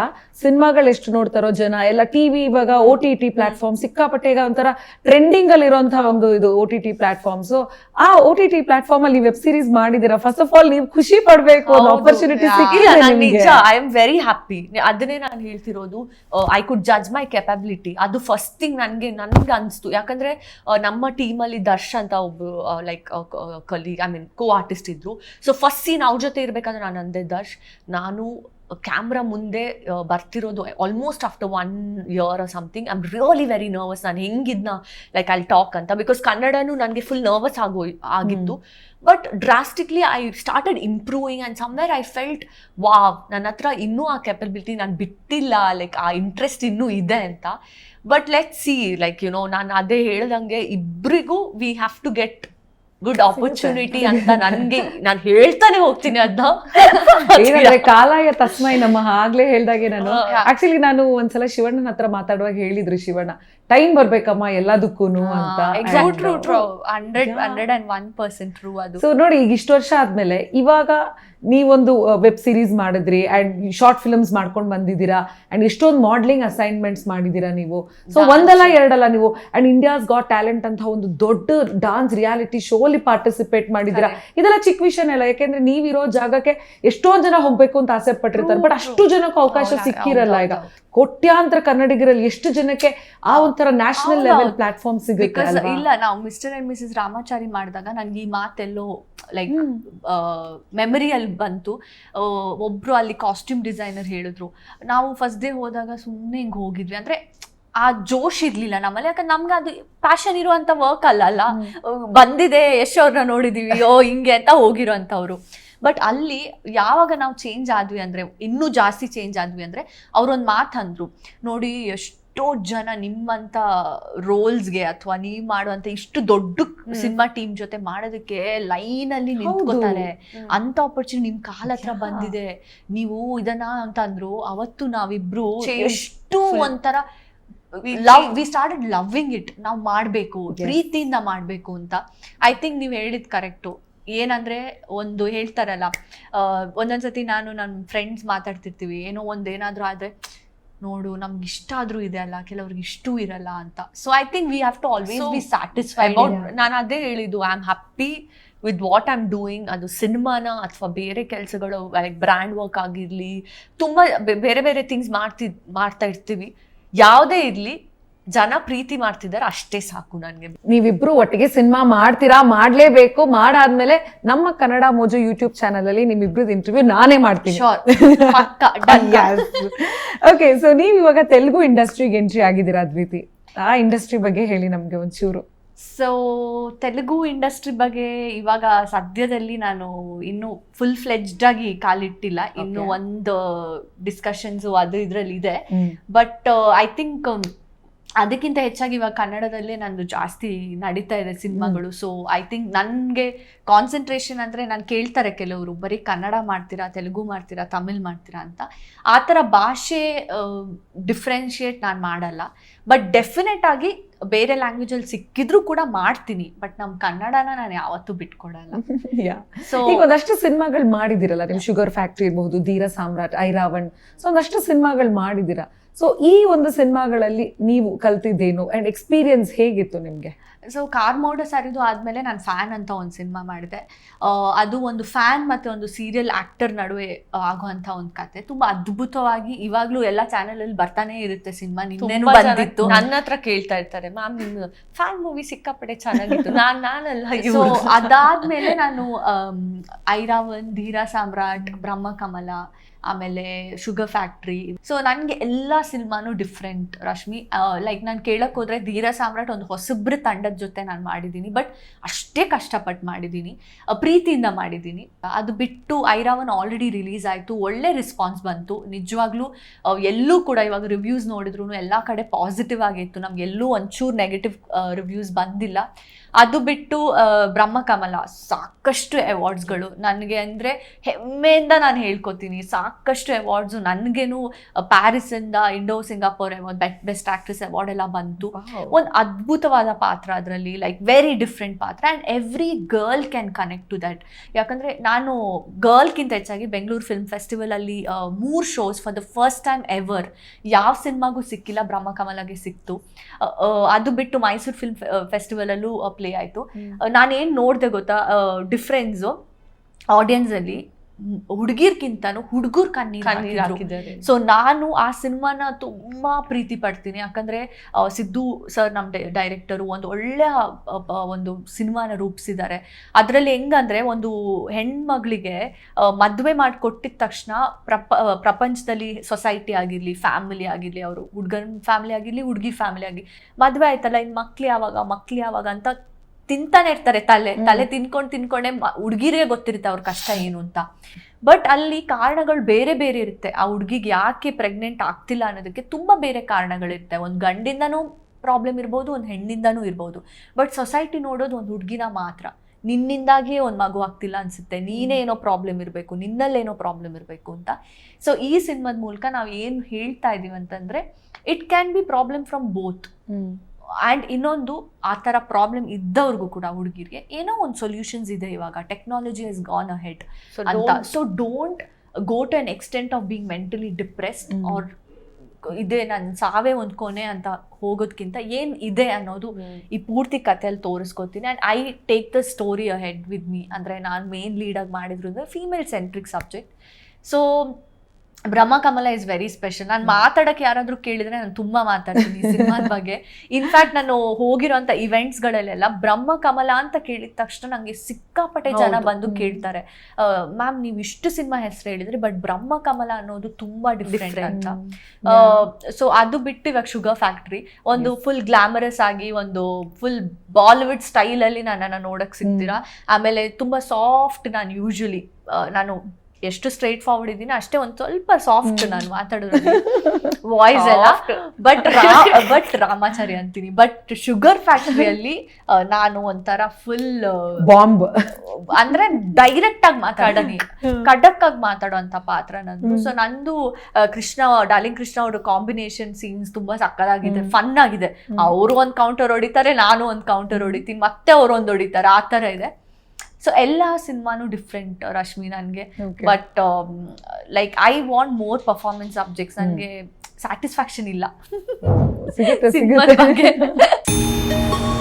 ಸಿನಿಮಾಗಳು ಎಷ್ಟು ನೋಡ್ತಾರೋ ಜನ ಎಲ್ಲ ಟಿವಿ ಇವಾಗ ಓ ಟಿ ಟಿ ಪ್ಲಾಟ್ಫಾರ್ಮ್ ಸಿಕ್ಕಾಪಟ್ಟೆ ಈಗ ಒಂಥರ ಟ್ರೆಂಡಿಂಗ್ ಅಲ್ಲಿ ಇರುವಂತಹ ಒಂದು ಇದು O T T platform so ಆ ಓ ಟಿ ಟಿ ಪ್ಲಾಟ್ಫಾರ್ಮ್ ಅಲ್ಲಿ ವೆಬ್ ಸೀರೀಸ್ ಮಾಡಿದೀರಾ ಫಸ್ಟ್ ಆಫ್ ಆಲ್ ನೀವು ಖುಷಿ ಪಡ್ಬೇಕು ಒಂದು ಆಪರ್ಚುನಿಟಿ ಸಿಕ್ಕಿಲ್ಲ ಐ ಆಮ್ ವೆರಿ ಹ್ಯಾಪಿ ಅದನ್ನೇ ನಾನು ಹೇಳ್ತಿರೋದು ಐ ಕುಡ್ ಜಜ್ ಮೈ ಕೆಪಾಬಿಲಿಟಿ ಅದು ಫಸ್ಟ್ ಥಿಂಗ್ ನನಗೆ ನನ್ಗೆ ಅನಿಸ್ತು. ಯಾಕಂದ್ರೆ ನಮ್ಮ ಟೀಮಲ್ಲಿ ದರ್ಶ್ ಅಂತ ಒಬ್ರು like colleague I mean co artist ಇದ್ರು. ಸೊ ಫಸ್ಟ್ ಸೀನ್ ಅವ್ರ ಜೊತೆ ಇರ್ಬೇಕಾದ್ರೆ ನಾನು ಅಂದೆ ದರ್ಶ್ ನಾನು ಕ್ಯಾಮ್ರಾ ಮುಂದೆ ಬರ್ತಿರೋದು almost after one year or something I am really very nervous ನಾನು ಹೆಂಗಿದ್ನ? ಲೈಕ್ ಐ ಟಾಕ್ ಅಂತ. ಬಿಕಾಸ್ ಕನ್ನಡನೂ ನನಗೆ ಫುಲ್ ನರ್ವಸ್ ಆಗೋ ಆಗಿತ್ತು. But drastically I started improving and somewhere I felt wow ನನ್ನ ಹತ್ರ ಇನ್ನೂ ಆ ಕೆಪಬಿಲಿಟಿ ನಾನು ಬಿಟ್ಟಿಲ್ಲ. ಲೈಕ್ ಆ ಇಂಟ್ರೆಸ್ಟ್ ಇನ್ನೂ ಇದೆ ಅಂತ. But let see like you know ನಾನು ಅದೇ ಹೇಳ್ದಂಗೆ ಇಬ್ಬರಿಗೂ we have to get good opportunity ಅಂತ ನನಗೆ ನಾನು ಹೇಳ್ತಾನೆ ಹೋಗ್ತೀನಿ ಏನಂದ್ರೆ ಅದನ್ನ ಕಾಲಾಯ ತಸ್ಮೈ ನಮ್ಮ ಆಗ್ಲೇ ಹೇಳ್ದಾಗೆ ನಾನು. ಆಕ್ಚುಲಿ ನಾನು ಒಂದ್ಸಲ ಶಿವಣ್ಣನ ಹತ್ರ ಮಾತಾಡುವಾಗ ಹೇಳಿದ್ರು ಶಿವಣ್ಣ. ಟೈಮ್ ಬರ್ಬೇಕಮ್ಮ ಎಲ್ಲದಕ್ಕೂ ಅಂತ. Hundred. Hundred and one percent true ಅದು. ಸೊ ನೋಡಿ ಈಗ ಇಷ್ಟು ವರ್ಷ ಆದ್ಮೇಲೆ ಇವಾಗ ನೀವೊಂದು ವೆಬ್ ಸೀರೀಸ್ ಮಾಡಿದ್ರಿ ಅಂಡ್ ಶಾರ್ಟ್ ಫಿಲ್ಮ್ಸ್ ಮಾಡ್ಕೊಂಡು ಬಂದಿದ್ದೀರಾ ಅಂಡ್ ಎಷ್ಟೊಂದು ಮಾಡ್ಲಿಂಗ್ ಅಸೈನ್ಮೆಂಟ್ಸ್ ಮಾಡಿದ್ದೀರಾ ನೀವು. ಸೊ ಒಂದಲ್ಲ ಎರಡಲ್ಲ ನೀವು ಅಂಡ್ ಇಂಡಿಯಾಸ್ ಗಾಟ್ ಟ್ಯಾಲೆಂಟ್ ಅಂತ ಒಂದು ದೊಡ್ಡ ಡಾನ್ಸ್ ರಿಯಾಲಿಟಿ ಶೋಲಿ ಪಾರ್ಟಿಸಿಪೇಟ್ ಮಾಡಿದ್ದೀರಾ. ಇದೆಲ್ಲ ಚಿಕ್ಕ ವಿಷಯನೇ ಅಲ್ಲ ಯಾಕೆಂದ್ರೆ ನೀವಿರೋ ಜಾಗಕ್ಕೆ ಎಷ್ಟೊಂದ್ ಜನ ಹೋಗ್ಬೇಕು ಅಂತ ಆಸೆ ಪಟ್ಟಿರ್ತಾರೆ. ಬಟ್ ಅಷ್ಟು ಜನಕ್ಕೂ ಅವಕಾಶ ಸಿಕ್ಕಿರಲ್ಲ ಈಗ. ಕೋಟ್ಯಾಂತರ ಕನ್ನಡಿಗರಲ್ಲಿ ಎಷ್ಟು ಜನಕ್ಕೆ ಆ ಒಂಥರ ನ್ಯಾಷನಲ್ ಲೆವೆಲ್. ಪ್ಲಾಟ್ಫಾರ್ಮ್ ಸಿಗುತ್ತೆ ಬಿಕಾಸ್ ಇಲ್ಲ ನಾವು ಮಿಸ್ಟರ್ ಅಂಡ್ ಮಿಸಸ್ ರಾಮಾಚಾರಿ ಮಾಡಿದಾಗ ನನಗೆ ಈ ಮಾತೆಲ್ಲೋ ಲೈಕ್ ಮೆಮರಿ ಮೆಮರಿಯಲ್ಲಿ ಬಂತು. ಒಬ್ರು ಅಲ್ಲಿ ಕಾಸ್ಟ್ಯೂಮ್ ಡಿಸೈನರ್ ಹೇಳಿದ್ರು ನಾವು ಫಸ್ಟ್ ಡೇ ಹೋದಾಗ ಸುಮ್ಮನೆ ಹಿಂಗೆ ಹೋಗಿದ್ವಿ. ಅಂದ್ರೆ ಆ ಜೋಶ್ ಇರ್ಲಿಲ್ಲ ನಮ್ಮಲ್ಲಿ ಯಾಕಂದ್ರೆ ನಮ್ಗೆ ಅದು ಪ್ಯಾಷನ್ ಇರುವಂತ ವರ್ಕ್ ಅಲ್ಲ ಅಲ್ಲ? ಬಂದಿದೆ ಯಶ್ ಅವ್ರನ್ನ ನೋಡಿದೀವಿ ಓ ಹಿಂಗೆ ಅಂತ ಹೋಗಿರೋ ಅಂಥವ್ರು ಬಟ್ ಅಲ್ಲಿ ಯಾವಾಗ ನಾವು ಚೇಂಜ್ ಆದ್ವಿ ಅಂದ್ರೆ ಇನ್ನೂ ಜಾಸ್ತಿ ಚೇಂಜ್ ಆದ್ವಿ ಅಂದ್ರೆ ಅವ್ರೊಂದು ಮಾತು ಅಂದ್ರು ನೋಡಿ ಎಷ್ಟೋ ಜನ ನಿಮ್ಮಂತ ರೋಲ್ಸ್ಗೆ ಅಥವಾ ನೀವು ಮಾಡುವಂತ ಇಷ್ಟು ದೊಡ್ಡ ಸಿನಿಮಾ ಟೀಮ್ ಜೊತೆ ಮಾಡೋದಕ್ಕೆ ಲೈನ್ ಅಲ್ಲಿ ನಿಂತ್ಕೋತಾರೆ. ಅಂತ ಆಪರ್ಚುನಿಟಿ ನಿಮ್ ಕಾಲ ಹತ್ರ ಬಂದಿದೆ. ನೀವು ಇದನ್ನ ಅಂತ ಅಂದ್ರು ಅವತ್ತು ನಾವಿಬ್ರು ಎಷ್ಟು. ಒಂಥರ love. We started loving it ನಾವು ಮಾಡಬೇಕು. ಪ್ರೀತಿಯಿಂದ ಮಾಡಬೇಕು ಅಂತ. ಐ ಥಿಂಕ್ ನೀವು ಹೇಳಿದ್ ಕರೆಕ್ಟು ಏನಂದ್ರೆ ಒಂದು ಹೇಳ್ತಾರಲ್ಲ ಒಂದೊಂದ್ಸತಿ ನಾನು ನನ್ನ ಫ್ರೆಂಡ್ಸ್ ಮಾತಾಡ್ತಿರ್ತೀವಿ. ಏನೋ ಒಂದ್ ಏನಾದ್ರು ಆದ್ರೆ ನೋಡು ನಮ್ಗೆ ಇಷ್ಟ ಆದ್ರೂ ಇದೆ ಅಲ್ಲ ಕೆಲವ್ರಿಗೆ ಇಷ್ಟೂ ಇರಲ್ಲ ಅಂತ. So I think we have to always be satisfy about ನಾನು ಅದೇ ಹೇಳಿದ್ದು I am happy with what I am doing ಅದು ಸಿನಿಮಾನ ಅಥವಾ ಬೇರೆ ಕೆಲಸಗಳು ಲೈಕ್ ಬ್ರ್ಯಾಂಡ್ ವರ್ಕ್ ಆಗಿರಲಿ ತುಂಬ ಬೇರೆ ಬೇರೆ ಥಿಂಗ್ಸ್ ಮಾಡ್ತಿದ್ ಮಾಡ್ತಾ ಇರ್ತೀವಿ. ಯಾವುದೇ ಇರಲಿ ಜನ ಪ್ರೀತಿ ಮಾಡ್ತಿದ್ದಾರೆ ಅಷ್ಟೇ ಸಾಕು ನನಗೆ. ನೀವಿಬ್ರು ಒಟ್ಟಿಗೆ ಸಿನಿಮಾ ಮಾಡ್ತೀರಾ ಮಾಡ್ಲೇಬೇಕು ಮಾಡಾದ್ಮೇಲೆ ನಮ್ಮ ಕನ್ನಡ ಮೋಜು ಯೂಟ್ಯೂಬ್ ಚಾನಲ್ ಅಲ್ಲಿ ನಿಮ್ಮಿಬ್ರದ್ದು ಇಂಟರ್ವ್ಯೂ ನಾನೇ ಮಾಡ್ತೀನಿ. ಓಕೆ ಸೊ ನೀವ್ ಇವಾಗ ತೆಲುಗು ಇಂಡಸ್ಟ್ರಿಗೆ ಎಂಟ್ರಿ ಆಗಿದ್ದೀರಾ ಅದ್ವಿತಿ? ಆ ಇಂಡಸ್ಟ್ರಿ ಬಗ್ಗೆ ಹೇಳಿ ನಮ್ಗೆ ಒಂಚೂರು. ಸೊ ತೆಲುಗು ಇಂಡಸ್ಟ್ರಿ ಬಗ್ಗೆ ಇವಾಗ ಸದ್ಯದಲ್ಲಿ ನಾನು ಇನ್ನು ಫುಲ್ ಫ್ಲೆಜ್ಡ್ ಆಗಿ ಕಾಲಿಟ್ಟಿಲ್ಲ. ಇನ್ನು. ಒಂದು ಡಿಸ್ಕಷನ್ಸ್ ಅದು ಇದ್ರಲ್ಲಿ ಇದೆ. ಬಟ್ ಐ ಥಿಂಕ್ ಅದಕ್ಕಿಂತ ಹೆಚ್ಚಾಗಿ ಇವಾಗ ಕನ್ನಡದಲ್ಲೇ ನಂದು ಜಾಸ್ತಿ ನಡೀತಾ ಇದೆ ಸಿನಿಮಾಗಳು. ಸೊ ಐ ಥಿಂಕ್ ನನಗೆ ಕಾನ್ಸಂಟ್ರೇಷನ್ ಅಂದರೆ ನಾನು ಕೇಳ್ತಾರೆ ಕೆಲವರು ಬರೀ ಕನ್ನಡ ಮಾಡ್ತೀರಾ ತೆಲುಗು ಮಾಡ್ತೀರಾ ತಮಿಳ್ ಮಾಡ್ತೀರಾ ಅಂತ. ಆ ಥರ ಭಾಷೆ ಡಿಫ್ರೆನ್ಷಿಯೇಟ್ ನಾನು ಮಾಡಲ್ಲ. ಬಟ್ ಡೆಫಿನೆಟ್ ಆಗಿ ಬೇರೆ ಲ್ಯಾಂಗ್ವೇಜಲ್ಲಿ ಸಿಕ್ಕಿದ್ರು ಕೂಡ ಮಾಡ್ತೀನಿ. ಬಟ್ ನಮ್ಮ ಕನ್ನಡನ ನಾನು ಯಾವತ್ತೂ ಬಿಟ್ಕೊಡಲ್ಲ. ಸೊ ಈಗ ಒಂದಷ್ಟು ಸಿನಿಮಾಗಳು ಮಾಡಿದಿರಲ್ಲ ನಿಮ್ ಶುಗರ್ ಫ್ಯಾಕ್ಟ್ರಿ ಇರಬಹುದು ಧೀರ ಸಾಮ್ರಾಟ್ ಐರಾವಣ್ ಸೊ ಒಂದಷ್ಟು ಸಿನಿಮಾಗಳು ಮಾಡಿದಿರಾ ಸೊ ಈ ಒಂದು ಸಿನಿಮಾಗಳಲ್ಲಿ ನೀವು ಕಲ್ತಿದ್ದೇನು? ಅಂಡ್ ಎಕ್ಸ್ಪೀರಿಯನ್ಸ್ ಹೇಗಿತ್ತು ನಿಮ್ಗೆ? ಸೊ ಕಾರ್ ಮೋಡ ಸರಿದು ಆದಮೇಲೆ ನಾನು ಫ್ಯಾನ್ ಅಂತ ಒಂದು ಸಿನಿಮಾ ಮಾಡಿದೆ. ಅದು ಒಂದು ಫ್ಯಾನ್ ಮತ್ತು ಒಂದು ಸೀರಿಯಲ್ ಆ್ಯಕ್ಟರ್ ನಡುವೆ ಆಗುವಂಥ ಒಂದು ಕತೆ. ತುಂಬ ಅದ್ಭುತವಾಗಿ ಇವಾಗಲೂ ಎಲ್ಲ ಚಾನಲಲ್ಲಿ ಬರ್ತಾನೆ ಇರುತ್ತೆ ಸಿನಿಮಾ ನಿನ್ನೇನು ಬಂದಿತ್ತು. ನನ್ನ ಹತ್ರ ಕೇಳ್ತಾ ಇರ್ತಾರೆ ಮ್ಯಾಮ್ ನಿಮ್ಮ ಫ್ಯಾನ್ ಮೂವಿ ಸಿಕ್ಕಾಪಟ್ಟೆ ಚೆನ್ನಾಗಿತ್ತು ನಾನು ನಾನಲ್ಲ ಸೊ ಅದಾದಮೇಲೆ ನಾನು ಐರಾವನ್ ಧೀರಾ ಸಾಮ್ರಾಟ್ ಬ್ರಹ್ಮಕಮಲ ಆಮೇಲೆ ಶುಗರ್ ಫ್ಯಾಕ್ಟ್ರಿ ಸೊ ನನಗೆ ಎಲ್ಲ ಸಿನಿಮಾನು ಡಿಫ್ರೆಂಟ್ ರಶ್ಮಿ. ಲೈಕ್ ನಾನು ಕೇಳಕ್ಕೆ ಹೋದ್ರೆ ಧೀರ ಸಾಮ್ರಾಟ್ ಒಂದು ಹೊಸಬ್ರ ತಂಡದ ಜೊತೆ ನಾನು ಮಾಡಿದ್ದೀನಿ. ಬಟ್ ಅಷ್ಟೇ ಕಷ್ಟಪಟ್ಟು ಮಾಡಿದ್ದೀನಿ. ಪ್ರೀತಿಯಿಂದ ಮಾಡಿದ್ದೀನಿ. ಅದು ಬಿಟ್ಟು ಐರಾವನ್ ಆಲ್ರೆಡಿ ರಿಲೀಸ್ ಆಯಿತು. ಒಳ್ಳೆ ರೆಸ್ಪಾನ್ಸ್ ಬಂತು. ನಿಜವಾಗ್ಲೂ ಎಲ್ಲೂ ಕೂಡ ಇವಾಗ ರಿವ್ಯೂಸ್ ನೋಡಿದ್ರು ಎಲ್ಲ ಕಡೆ ಪಾಸಿಟಿವ್ ಆಗಿತ್ತು. ನಮ್ಗೆ ಎಲ್ಲೂ ಒಂಚೂರು ನೆಗೆಟಿವ್ ರಿವ್ಯೂಸ್ ಬಂದಿಲ್ಲ. ಅದು ಬಿಟ್ಟು ಬ್ರಹ್ಮಕಮಲ ಸಾಕಷ್ಟು ಅವಾರ್ಡ್ಸ್ಗಳು ನನಗೆ ಅಂದರೆ ಹೆಮ್ಮೆಯಿಂದ ನಾನು ಹೇಳ್ಕೊತೀನಿ. ಸಾಕಷ್ಟು ಅವಾರ್ಡ್ಸು ನನಗೇನು ಪ್ಯಾರಿಸಿಂದ Indo Singapore award best best actress award ಎಲ್ಲ ಬಂತು. ಒಂದು ಅದ್ಭುತವಾದ ಪಾತ್ರ ಅದರಲ್ಲಿ ಲೈಕ್ ವೆರಿ ಡಿಫ್ರೆಂಟ್ ಪಾತ್ರ. And every girl can connect to that ಯಾಕಂದರೆ ನಾನು ಗರ್ಲ್ಗಿಂತ ಹೆಚ್ಚಾಗಿ ಬೆಂಗಳೂರು ಫಿಲ್ಮ್ ಫೆಸ್ಟಿವಲಲ್ಲಿ ಮೂರು shows for the first time ever ಯಾವ ಸಿನಿಮಾಗೂ ಸಿಕ್ಕಿಲ್ಲ ಬ್ರಹ್ಮಕಮಲಗೆ ಸಿಕ್ತು. ಅದು ಬಿಟ್ಟು ಮೈಸೂರು ಫಿಲ್ಮ್ ಫೆಸ್ಟಿವಲಲ್ಲೂ ಪ್ಲೇ ಆಯಿತು. ನಾನೇನು ನೋಡಿದೆ ಗೊತ್ತಾ? ಡಿಫ್ರೆನ್ಸು ಆಡಿಯನ್ಸಲ್ಲಿ ಹುಡುಗಿರ್ಕಿಂತನೂ ಹುಡುಗರು ಕಣ್ಣೀರ್ ಹಾಕಿದ್ದಾರೆ. ಸೊ ನಾನು ಆ ಸಿನಿಮಾನ ತುಂಬಾ ಪ್ರೀತಿ ಪಡ್ತೀನಿ. ಯಾಕಂದ್ರೆ ಸಿದ್ದು ಸರ್ ನಮ್ಮ ಡೈರೆಕ್ಟರು ಒಂದು ಒಳ್ಳೆಯ ಆ, ಒಂದು ಸಿನಿಮಾನ ರೂಪಿಸಿದ್ದಾರೆ. ಅದರಲ್ಲಿ ಹೆಂಗಂದ್ರೆ ಒಂದು ಹೆಣ್ಮಗಳಿಗೆ ಮದುವೆ ಮಾಡಿಕೊಟ್ಟಿದ ತಕ್ಷಣ ಪ್ರಪ ಪ್ರಪಂಚದಲ್ಲಿ ಸೊಸೈಟಿ ಆಗಿರಲಿ ಫ್ಯಾಮಿಲಿ ಆಗಿರಲಿ ಅವರು ಹುಡುಗನ ಫ್ಯಾಮಿಲಿ ಆಗಿರಲಿ ಹುಡುಗಿ ಫ್ಯಾಮಿಲಿ ಆಗಿರಲಿ ಮದುವೆ ಆಯ್ತಲ್ಲ ಇನ್ನು ಮಕ್ಳು ಯಾವಾಗ ಮಕ್ಳು ಯಾವಾಗ ಅಂತ ತಿಂತಾನೆ ಇರ್ತಾರೆ ತಲೆ ತಲೆ ತಿನ್ಕೊಂಡು ತಿನ್ಕೊಂಡೆ ಹುಡುಗಿರಿಗೆ ಗೊತ್ತಿರುತ್ತೆ ಅವ್ರ ಕಷ್ಟ ಏನು ಅಂತ. ಬಟ್ ಅಲ್ಲಿ ಕಾರಣಗಳು ಬೇರೆ ಬೇರೆ ಇರುತ್ತೆ. ಆ ಹುಡುಗಿಗೆ ಯಾಕೆ ಪ್ರೆಗ್ನೆಂಟ್ ಆಗ್ತಿಲ್ಲ ಅನ್ನೋದಕ್ಕೆ ತುಂಬ ಬೇರೆ ಕಾರಣಗಳಿರುತ್ತೆ. ಒಂದು ಗಂಡಿಂದನೂ ಪ್ರಾಬ್ಲಮ್ ಇರ್ಬೋದು ಒಂದು ಹೆಣ್ಣಿಂದನೂ ಇರ್ಬೋದು. ಬಟ್ ಸೊಸೈಟಿ ನೋಡೋದು ಒಂದು ಹುಡುಗಿನ ಮಾತ್ರ. ನಿನ್ನಿಂದಾಗಿಯೇ ಒಂದು ಮಗು ಆಗ್ತಿಲ್ಲ ಅನ್ಸುತ್ತೆ. ನೀನೇ ಏನೋ ಪ್ರಾಬ್ಲಮ್ ಇರಬೇಕು ನಿನ್ನಲ್ಲೇನೋ ಪ್ರಾಬ್ಲಮ್ ಇರಬೇಕು ಅಂತ. ಸೊ ಈ ಸಿನಿಮಾದ ಮೂಲಕ ನಾವು ಏನು ಹೇಳ್ತಾ ಇದೀವಿ ಅಂತಂದ್ರೆ it can be problem from both and ಇನ್ನೊಂದು ಆ ಥರ ಪ್ರಾಬ್ಲಮ್ ಇದ್ದವ್ರಿಗೂ ಕೂಡ ಹುಡುಗಿರಿಗೆ ಏನೋ ಒಂದು ಸೊಲ್ಯೂಷನ್ಸ್ ಇದೆ ಇವಾಗ. Technology is gone ahead ಅಂತ. So don't go to an extent of being mentally depressed. Or ಇದೆ ನನ್ನ ಸಾವೇ ಒಂದು ಕೊನೆ ಅಂತ ಹೋಗೋದಕ್ಕಿಂತ ಏನು ಇದೆ ಅನ್ನೋದು ಈ ಪೂರ್ತಿ ಕಥೆಯಲ್ಲಿ ತೋರಿಸ್ಕೊತೀನಿ. And I take the story ahead with me ಅಂದರೆ ನಾನು ಮೇನ್ ಲೀಡಾಗಿ ಮಾಡಿದ್ರು ಅಂದರೆ female centric subject so Brahmakamala is very special ನಾನು ಮಾತಾಡಕ್ಕೆ ಯಾರಾದರೂ ಕೇಳಿದ್ರೆ ನಾನು ತುಂಬ ಮಾತಾಡ್ತೀನಿ ಸಿನಿಮಾದ ಬಗ್ಗೆ. ಇನ್ಫ್ಯಾಕ್ಟ್ ನಾನು ಹೋಗಿರೋಂಥ ಇವೆಂಟ್ಸ್ಗಳಲ್ಲೆಲ್ಲ ಬ್ರಹ್ಮಕಮಲ ಅಂತ ಕೇಳಿದ ತಕ್ಷಣ ನನಗೆ ಸಿಕ್ಕಾಪಟ್ಟೆ ಜನ ಬಂದು. ಕೇಳ್ತಾರೆ. ಮ್ಯಾಮ್ ನೀವು ಇಷ್ಟು ಸಿನಿಮಾ ಹೆಸರು ಹೇಳಿದ್ರಿ ಬಟ್ ಬ್ರಹ್ಮಕಮಲ ಅನ್ನೋದು ತುಂಬ ಡಿಫ್ರೆಂಟ್ ಅಂತ. ಸೊ ಅದು ಬಿಟ್ಟು ಇವಾಗ ಶುಗರ್ ಫ್ಯಾಕ್ಟ್ರಿ ಒಂದು ಫುಲ್ ಗ್ಲಾಮರಸ್ ಆಗಿ ಒಂದು ಫುಲ್ ಬಾಲಿವುಡ್ ಸ್ಟೈಲಲ್ಲಿ ನನ್ನನ್ನು ನೋಡಕ್ ಸಿಗ್ತೀರಾ? ಆಮೇಲೆ ತುಂಬಾ ಸಾಫ್ಟ್ ನಾನು ಯೂಶ್ವಲಿ ನಾನು ಎಷ್ಟು ಸ್ಟ್ರೈಟ್ ಫಾರ್ವರ್ಡ್ ಇದ್ದೀನಿ ಅಷ್ಟೇ ಒಂದು ಸ್ವಲ್ಪ ಸಾಫ್ಟ್. ನಾನು ಮಾತಾಡೋದು ವಾಯ್ಸ್ ಎಲ್ಲ. ಬಟ್ ಬಟ್ ರಾಮಾಚಾರಿ ಅಂತೀನಿ. ಬಟ್ ಶುಗರ್ ಫ್ಯಾಕ್ಟ್ರಿಯಲ್ಲಿ ನಾನು ಒಂಥರ ಫುಲ್ ಬಾಂಬ್ ಅಂದ್ರೆ ಡೈರೆಕ್ಟ್ ಆಗಿ ಮಾತಾಡೋನಿ ಖಡಕ್ ಆಗಿ ಮಾತಾಡುವಂತ ಪಾತ್ರ ನಂದು. ಸೊ ನಂದು ಕೃಷ್ಣ ಡಾರ್ಲಿಂಗ್ ಕೃಷ್ಣ ಅವರು ಕಾಂಬಿನೇಷನ್ ಸೀನ್ಸ್ ತುಂಬಾ ಸಕ್ಕದಾಗಿದೆ. ಫನ್ ಆಗಿದೆ. ಅವರು ಒಂದ್ ಕೌಂಟರ್ ಹೊಡಿತಾರೆ ನಾನು ಒಂದ್ ಕೌಂಟರ್ ಹೊಡಿತೀನಿ. ಮತ್ತೆ ಅವ್ರು ಒಂದ್ ಹೊಡಿತಾರೆ. ಆ ತರ ಇದೆ. ಸೊ ಎಲ್ಲ ಸಿನಿಮಾನು ಡಿಫ್ರೆಂಟ್ ರಶ್ಮಿ ನನಗೆ. But like I want more performance subjects ನನಗೆ ಸ್ಯಾಟಿಸ್ಫ್ಯಾಕ್ಷನ್ ಇಲ್ಲ. ಸಿನಿಮಾ ಬಗ್ಗೆ